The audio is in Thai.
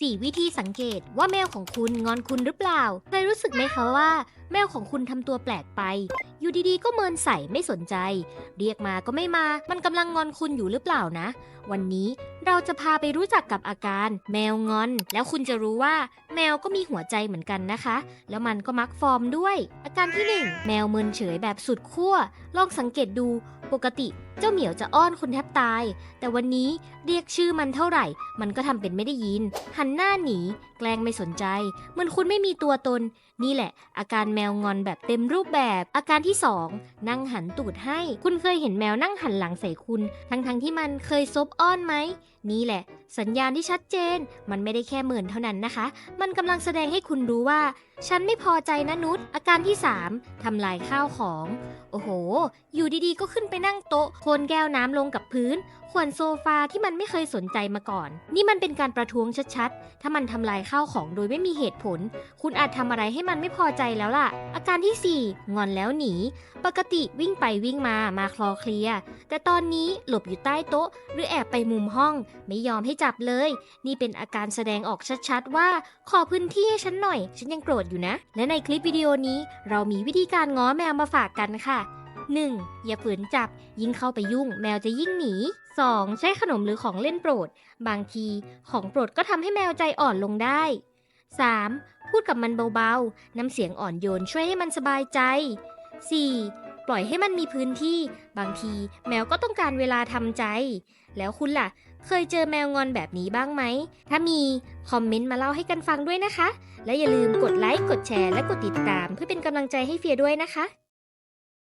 4 วิธีสังเกตว่าแมวของคุณงอนคุณหรือเปล่า เคยรู้สึกไหมคะว่าแมวของคุณทำตัวแปลกไป อยู่ดีๆ ก็เมินใส่ไม่สนใจ เรียกมาก็ไม่มา มันกำลังงอนคุณอยู่หรือเปล่านะ วันนี้เราจะพาไปรู้จักกับอาการ แมวงอน แล้วคุณจะรู้ว่า แมวก็มีหัวใจเหมือนกันนะคะ แล้วมันก็มักฟอร์มด้วย อาการที่หนึ่งแมวเมินเฉยแบบสุดขั้ว ลองสังเกตดู ปกติเจ้าเหมียวจะอ้อนคุณแทบตาย แต่วันนี้เรียกชื่อมันเท่าไหร่ มันก็ทำเป็นไม่ได้ยิน หันหน้าหนี แกล้งไม่สนใจ เหมือนคุณไม่มีตัวตน นี่แหละ อาการแมวงอนแบบเต็มรูปแบบ อาการที่สองนั่งหันตูดให้ คุณเคยเห็นแมวนั่งหันหลังใส่คุณ ทั้งๆที่มันเคยซบอ้อนไหม นี่แหละ สัญญาณที่ชัดเจน มันไม่ได้แค่เหมือนเท่านั้นนะคะ มันกำลังแสดงให้คุณรู้ว่า ฉันไม่พอใจนะนุชอาการที่ 3ทำลายข้าวของ โอ้โห อยู่ดีๆ ก็ขึ้นไปนั่งโต๊ะโคนแก้วน้ำลงกับพื้น ขวนโซฟาที่มันไม่เคยสนใจมาก่อน นี่มันเป็นการประท้วงชัดๆ ถ้ามันทำลายข้าวของโดยไม่มีเหตุผล คุณอาจทำอะไรให้มันไม่พอใจแล้วล่ะ อาการที่ 4 งอนแล้วหนี ปกติวิ่งไปวิ่งมามาคลอเคลียแต่ตอนนี้หลบอยู่ใต้โต๊ะ หรือแอบไปมุมห้อง ไม่ยอมให้จจับเลย นี่เป็นอาการแสดงออกชัดๆ ว่า ขอพื้นที่ให้ฉันหน่อย ฉันยังโกรธอยู่นะ และในคลิปวิดีโอนี้ เรามีวิธีการง้อแมวมาฝากกันค่ะ 1. อย่าฝืนจับ ยิ่งเข้าไปยุ่ง แมวจะยิ่งหนี 2. ใช้ขนมหรือของเล่นโปรด บางที ของโปรดก็ทำให้แมวใจอ่อนลงได้ 3. พูดกับมันเบาๆ น้ำเสียงอ่อนโยนช่วยให้มันสบายใจ 4. ปล่อยให้มันมีพื้นที่ บางทีแมวก็ต้องการเวลาทำใจ แล้วคุณล่ะ เคยเจอแมวงอนแบบนี้บ้างไหม ถ้ามี คอมเมนต์มาเล่าให้กันฟังด้วยนะคะ และอย่าลืมกดไลค์ กดแชร์ และกดติดตาม เพื่อเป็นกำลังใจให้เฟียด้วยนะคะ